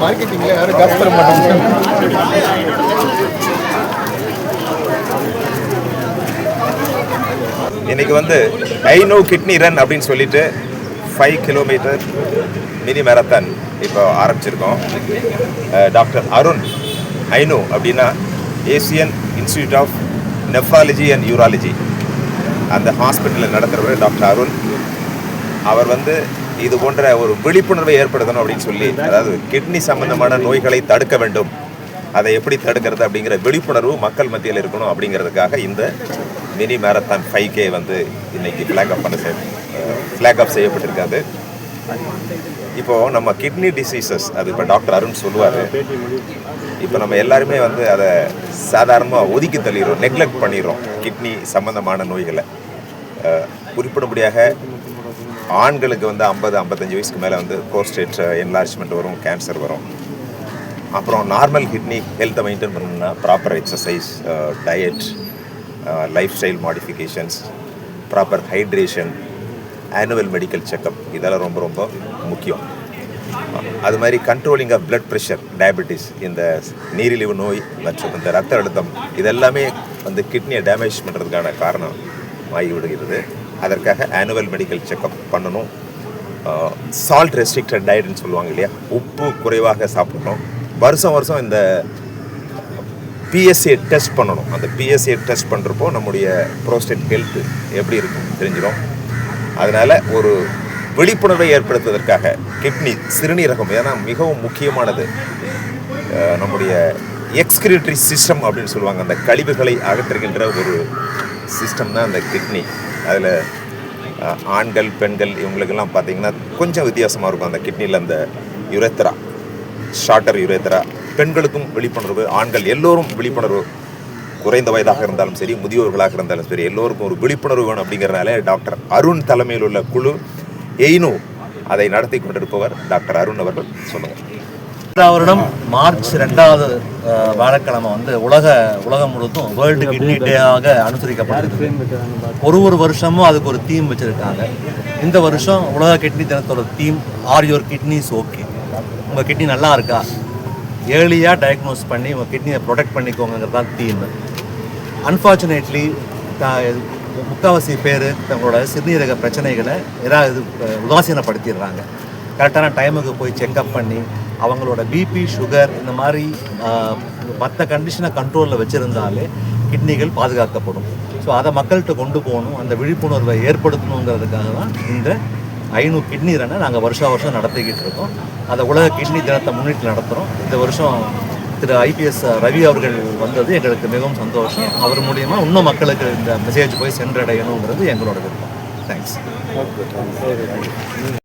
மார்க்கெட்டிங்ல யாரும் காசு தர மாட்டாங்க இன்னைக்கு வந்து ஐநோ கிட்னி ரன் அப்படின்னு சொல்லிட்டு ஃபைவ் கிலோமீட்டர் மினி மேரத்தான் இப்போ ஆரம்பிச்சிருக்கோம். டாக்டர் அருண் ஐனு அப்படின்னா Asian institute of nephrology and urology அந்த ஹாஸ்பிட்டலில் நடத்துகிறவர் டாக்டர் அருண். அவர் வந்து இது போன்ற ஒரு விழிப்புணர்வை ஏற்படுத்தணும் அப்படின்னு சொல்லி அதாவது கிட்னி சம்பந்தமான நோய்களை தடுக்க வேண்டும். அதை எப்படி தடுக்கிறது அப்படிங்கிற விழிப்புணர்வு மக்கள் மத்தியில் இருக்கணும் அப்படிங்கிறதுக்காக இந்த மினி மேரத்தான் ஃபைவ் கே வந்து இன்னைக்கு ஃப்ளாக் அப் பண்ண ஃப்ளாக் அப் செய்யப்பட்டிருக்காது. இப்போ நம்ம கிட்னி டிசீசஸ் அது இப்போ டாக்டர் அருண் சொல்லுவார். இப்போ நம்ம எல்லாருமே வந்து அதை சாதாரணமாக ஒதுக்கி தள்ளிடுறோம் நெக்லெக்ட் பண்ணிடுறோம் கிட்னி சம்மந்தமான நோய்களை. குறிப்பிடும்படியாக ஆண்களுக்கு வந்து ஐம்பது ஐம்பத்தஞ்சு வயசுக்கு மேலே வந்து ப்ரோஸ்டேட் என்லார்ஜ்மெண்ட் வரும் கேன்சர் வரும். அப்புறம் நார்மல் கிட்னி ஹெல்த்தை மெயின்டைன் பண்ணணும்னா proper exercise diet lifestyle modifications proper hydration annual medical checkup இதெல்லாம் ரொம்ப ரொம்ப முக்கியம். அது மாதிரி controlling of blood pressure diabetes இந்த நீரிழிவு நோய் மற்றும் இந்த ரத்த அழுத்தம் இதெல்லாமே வந்து கிட்னியை டேமேஜ் பண்ணுறதுக்கான காரணம் ஆகிவிடுகிறது. அதற்காக ஆனுவல் மெடிக்கல் செக்கப் பண்ணணும். சால்ட் ரெஸ்ட்ரிக்டட் டயட்னு சொல்லுவாங்க இல்லையா? உப்பு குறைவாக சாப்பிடணும். வருஷம் வருஷம் இந்த பிஎஸ்சியை டெஸ்ட் பண்ணணும். அந்த பிஎஸ்சியை டெஸ்ட் பண்ணுறப்போ நம்முடைய ப்ரோஸ்டேட் ஹெல்த் எப்படி இருக்கும் தெரிஞ்சிடும். அதனால் ஒரு விழிப்புணர்வை ஏற்படுத்துவதற்காக கிட்னி சிறுநீரகம் ஏன்னா மிகவும் முக்கியமானது. நம்முடைய எக்ஸ்கிரிட்டரி சிஸ்டம் அப்படின்னு சொல்லுவாங்க. அந்த கழிவுகளை அகற்றுகின்ற ஒரு சிஸ்டம் தான் அந்த கிட்னி. அதில் ஆண்கள் பெண்கள் இவங்களுக்கெல்லாம் பார்த்தீங்கன்னா கொஞ்சம் வித்தியாசமாக இருக்கும். அந்த கிட்னியில் அந்த யுரேத்ரா ஷார்ட்டர் யுரேத்ரா. பெண்களுக்கும் விழிப்புணர்வு ஆண்கள் எல்லோரும் விழிப்புணர்வு குறைந்த வயதாக இருந்தாலும் சரி முதியோர்களாக இருந்தாலும் சரி எல்லோருக்கும் ஒரு விழிப்புணர்வு வேணும் அப்படிங்கிறனால டாக்டர் அருண் தலைமையில் உள்ள குழு எய்னு அதை நடத்தி கொண்டிருப்பவர் டாக்டர் அருண் அவர்கள். சொல்லுங்கள் வருடம் மார்ச் ரெண்டாவது அஹ், வியாழக்கிழமை வந்து உலக உலகம் முழுவதும் வேர்ல்டு கிட்னி டேவாக அனுசரிக்கப்படுது ஒரு ஒரு வருஷமும் அதுக்கு ஒரு தீம் வச்சுருக்காங்க. இந்த வருஷம் உலக kidney தினத்தோட theme are your kidneys okay உங்கள் கிட்னி நல்லா இருக்கா? ஏர்லியாக டயக்னோஸ் பண்ணி உங்கள் கிட்னியை ப்ரொடெக்ட் பண்ணிக்கோங்கிறது தான் தீம் அன்ஃபார்ச்சுனேட்லி முக்காவாசி பேர் தங்களோட சிறுநீரக பிரச்சனைகளை ஏதாவது உதாசீனப்படுத்திடுறாங்க. கரெக்டான டைமுக்கு போய் செக்அப் பண்ணி அவங்களோட பிபி சுகர் இந்த மாதிரி மற்ற கண்டிஷனை கண்ட்ரோலில் வச்சுருந்தாலே கிட்னிகள் பாதுகாக்கப்படும். ஸோ அதை மக்கள்கிட்ட கொண்டு போகணும் அந்த விழிப்புணர்வை ஏற்படுத்தணுங்கிறதுக்காக தான் இந்த ஐநூறு கிட்னி ரனை நாங்கள் வருஷா வருஷம் நடத்திக்கிட்டு இருக்கோம். அந்த உலக கிட்னி தினத்தை முன்னிட்டு நடத்துகிறோம் இந்த வருஷம் திரு ஐபிஎஸ் ரவி அவர்கள் வந்தது எங்களுக்கு மிகவும் சந்தோஷம். அவர் மூலியமா இன்னும் மக்களுக்கு இந்த மெசேஜ் போய் சென்றடையணுங்கிறது எங்களோட விருப்பம். தேங்க்ஸ்